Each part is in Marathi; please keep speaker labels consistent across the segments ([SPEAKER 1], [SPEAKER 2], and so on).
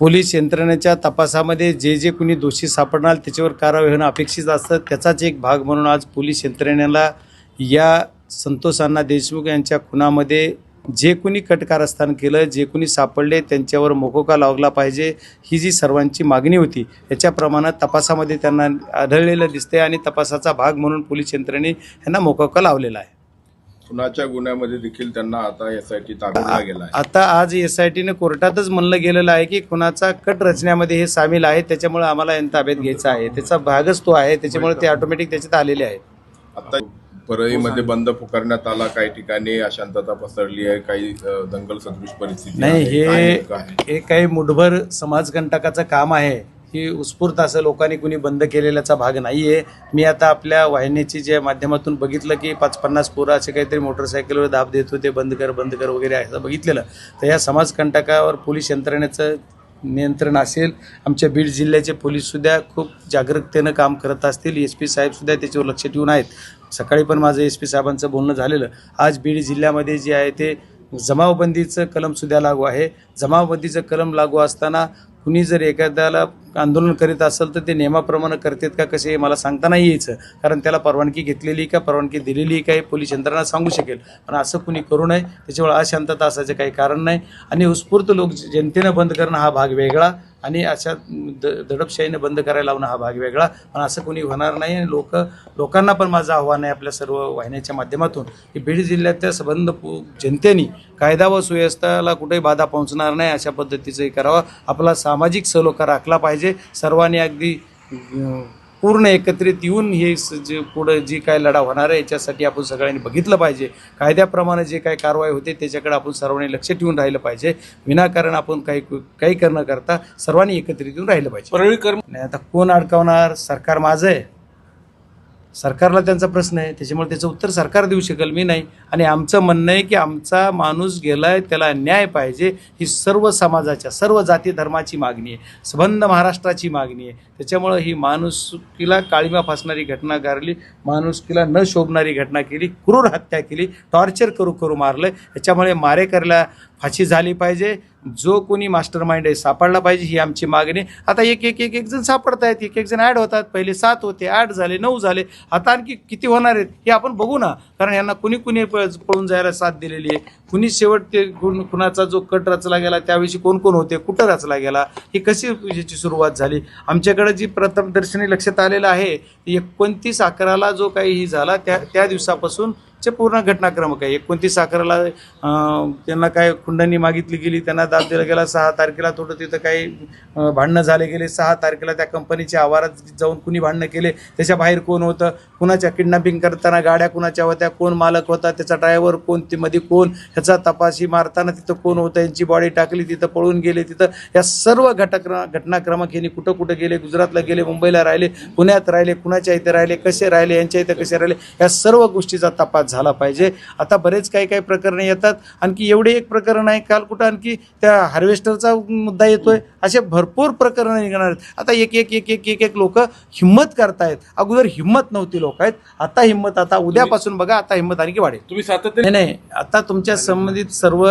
[SPEAKER 1] पोलीस यंत्रणेच्या तपासामध्ये जे जे कुणी दोषी सापडणार त्याच्यावर कारवाई होणं अपेक्षित असतं. त्याचाच एक भाग म्हणून आज पोलीस यंत्रणेला या संतोष अण्णा देशमुख यांच्या खुनामध्ये जे कुणी कटकारस्थान केलं जे कुणी सापडले त्यांच्यावर मोकोका लावला पाहिजे ही जी सर्वांची मागणी होती याच्या प्रमाणात तपासामध्ये त्यांना आढळलेलं दिसते आणि तपासाचा भाग म्हणून पोलीस यंत्रणे यांना मोकोका लावलेला आहे.
[SPEAKER 2] खुनाच्या गुन्ह्यामध्ये देखील त्यांना आता एस आय टी ताब्यात गेला आहे.
[SPEAKER 1] आता आज एस आय टीने कोर्टातच म्हणलं गेलेलं आहे की कुणाचा कट रचण्यामध्ये हे सामील आहे त्याच्यामुळे आम्हाला यांना ताब्यात घ्यायचा आहे. त्याचा भागच तो आहे त्याच्यामुळे ते ऑटोमॅटिक त्याच्यात आलेले आहेत.
[SPEAKER 2] आता परळीमध्ये बंद पुकारण्यात आला काही ठिकाणी अशांतता पसरली आहे काही दंगल सदृश परिस्थिती
[SPEAKER 1] नाही हे? हे काही मुठभर समाजकंटकाचं काम आहे. ही उत्स्फूर्त असं लोकांनी कुणी बंद केलेल्याचा भाग नाही आहे मी आता आपल्या वाहिनीची जे माध्यमातून बघितलं की पाच पन्नास पोरं असे काहीतरी मोटरसायकलवर दाब देत होते बंद कर बंद कर वगैरे असं बघितलेलं. तर या समाजकंटकावर पोलीस यंत्रणेचं नियंत्रण असेल आमच्या बीड जिल्ह्याचे पोलीससुद्धा खूप जागरूकतेनं काम करत असतील. एस पी साहेबसुद्धा त्याच्यावर लक्ष ठेवून आहेत. सकाळी पण माझं एस पी साहेबांचं बोलणं झालेलं. आज बीड जिल्ह्यामध्ये जे आहे ते जमावबंदीचं कलमसुद्धा लागू आहे. जमावबंदीचं कलम लागू असताना कुणी जर एखाद्याला आंदोलन करीत असेल तर ते नियमाप्रमाणे करतात का कसे हे मला सांगता नाही यायचं. कारण त्याला परवानगी घेतलेली का परवानगी दिलेली का हे पोलीस यंत्रणा सांगू शकेल. पण असं कुणी करू नये. त्याच्यामुळे अशांतता असायचं काही कारण नाही. आणि उत्स्फूर्त लोक जनतेनं बंद करणं हा भाग वेगळा. आणि अशा द दडपशाहीने बंद करायला लावणं हा भाग वेगळा. पण असं कोणी होणार नाही. आणि लोक लोकांना पण माझं आव्हान आहे आपल्या सर्व वाहिन्याच्या माध्यमातून की बीड जिल्ह्यातल्या संबंध पु- जनतेने कायदा व सुव्यवस्थेला कुठेही बाधा पोहोचणार नाही अशा पद्धतीचंही करावं. आपला सामाजिक सलोखा राखला पाहिजे. सर्वांनी अगदी पूर्ण एकत्रित येऊन हे स- जे पुढं जी काय लढा होणार आहे याच्यासाठी आपण सगळ्यांनी बघितलं पाहिजे. कायद्याप्रमाणे जे काय कारवाई होते त्याच्याकडे आपण सर्वांनी लक्ष ठेवून राहिलं पाहिजे. विनाकारण आपण काही काही करणं करता सर्वांनी एकत्रित येऊन राहिलं पाहिजे. नाही आता कोण अडकावणार? सरकार माझं आहे. सरकारला त्यांचा प्रश्न आहे. त्याच्यामुळे त्याचं उत्तर सरकार देऊ शकेल मी नाही. आणि आमचं म्हणणं आहे की आमचा माणूस गेलाय त्याला न्याय पाहिजे ही सर्व समाजाच्या सर्व जाती धर्माची मागणी आहे. सबंध महाराष्ट्राची मागणी आहे. त्याच्यामुळं ही माणुसकीला काळीमा फासणारी घटना गारली माणुसकीला न शोभणारी घटना केली क्रूर हत्या केली टॉर्चर करू करू मारलं. याच्यामुळे मारेकरला फाशी झाली पाहिजे. जो कोणी मास्टर माइंड आहे सापडला पाहिजे ही आमची मागणी. आता एक एक एक एक जण सापडत आहेत एक एक जण ॲड होतात. पहिले सात होते आठ झाले नऊ झाले. आता आणखी किती होणार आहेत हे आपण बघू ना. कारण यांना कुणी कुणी पळून जायला साथ दिलेली आहे. कुणी शेवट ते कुण- कुणाचा जो कट रचला गेला त्याविषयी कोण कोण होते कुठं रचला गेला ही कशी याची सुरुवात झाली? आमच्याकडे जी प्रथमदर्शनी लक्षात आलेलं आहे एकोणतीस अकराला जो काही ही झाला त्या त्या दिवसापासून चे पूर्ण घटनाक्रमक आहे. एकोणतीस अकराला त्यांना काय खुंडणी मागितली गेली त्यांना दाब दिला गेला सहा तारखेला थोडं तिथं काही भांडणं झाले गेले सहा तारखेला त्या कंपनीच्या आवारात जाऊन कुणी भांडणं केले त्याच्या बाहेर कोण होतं? कुणाच्या किडनॅपिंग करताना गाड्या कुणाच्या होत्या? कोण मालक होता? त्याचा ड्रायव्हर कोण? ती मध्ये कोण? ह्याचा तपासी मारताना तिथं कोण होतं? यांची बॉडी टाकली तिथं पळून गेले तिथं या सर्व घटक्र घटनाक्रमक यांनी कुठं कुठं गेले? गुजरातला गेले मुंबईला राहिले पुण्यात राहिले कुणाच्या इथे राहिले कसे राहिले यांच्या इथं कसे राहिले? या सर्व गोष्टीचा तपास झाला. पाहिजे. आता बरेच काही काही प्रकरणं येतात. आणखी एवढे एक प्रकरण आहे काल कुठं आणखी त्या हार्वेस्टरचा मुद्दा येतोय. असे भरपूर प्रकरणं निघणार आहेत. आता एक एक एक एक एक एक लोक हिंमत करतायत. अगोदर हिंमत नव्हती लोक आहेत. आता हिंमत आता उद्यापासून बघा आता हिंमत आणखी वाढेल.
[SPEAKER 3] तुम्ही सातत्याने
[SPEAKER 1] नाही नाही. आता तुमच्या संबंधित सर्व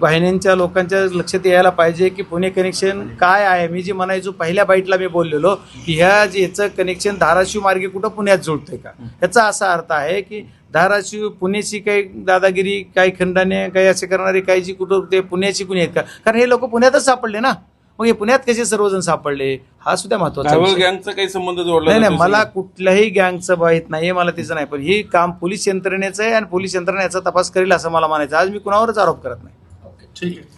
[SPEAKER 1] वाहिन्यांच्या लोकांच्या लक्षात यायला पाहिजे की पुणे कनेक्शन काय आहे? मी जे म्हणायचो पहिल्या बाईटला मी बोललेलो की ह्या जे याचं कनेक्शन धाराशिव मार्गे कुठं पुण्यात जोडतंय का? याचा असा अर्थ आहे की धाराशिव पुण्याची काही दादागिरी काही खंडाने काही असे करणारे काही जी कुठं ते पुण्याची कुणी आहेत का? कारण हे लोक पुण्यातच सापडले ना. मग हे पुण्यात कसे सर्वजण सापडले? हा सुद्धा महत्त्वाचा.
[SPEAKER 3] गँगचा काही संबंध जोडला
[SPEAKER 1] नाही नाही मला? कुठल्याही गँगचं माहीत नाहीये मला तिचं नाही. पण हे काम पोलीस यंत्रणेचं आहे आणि पोलीस यंत्रणा याचा तपास करेल असं मला म्हणायचं आज मी कुणावरच आरोप करत नाही.
[SPEAKER 3] ठीक आहे.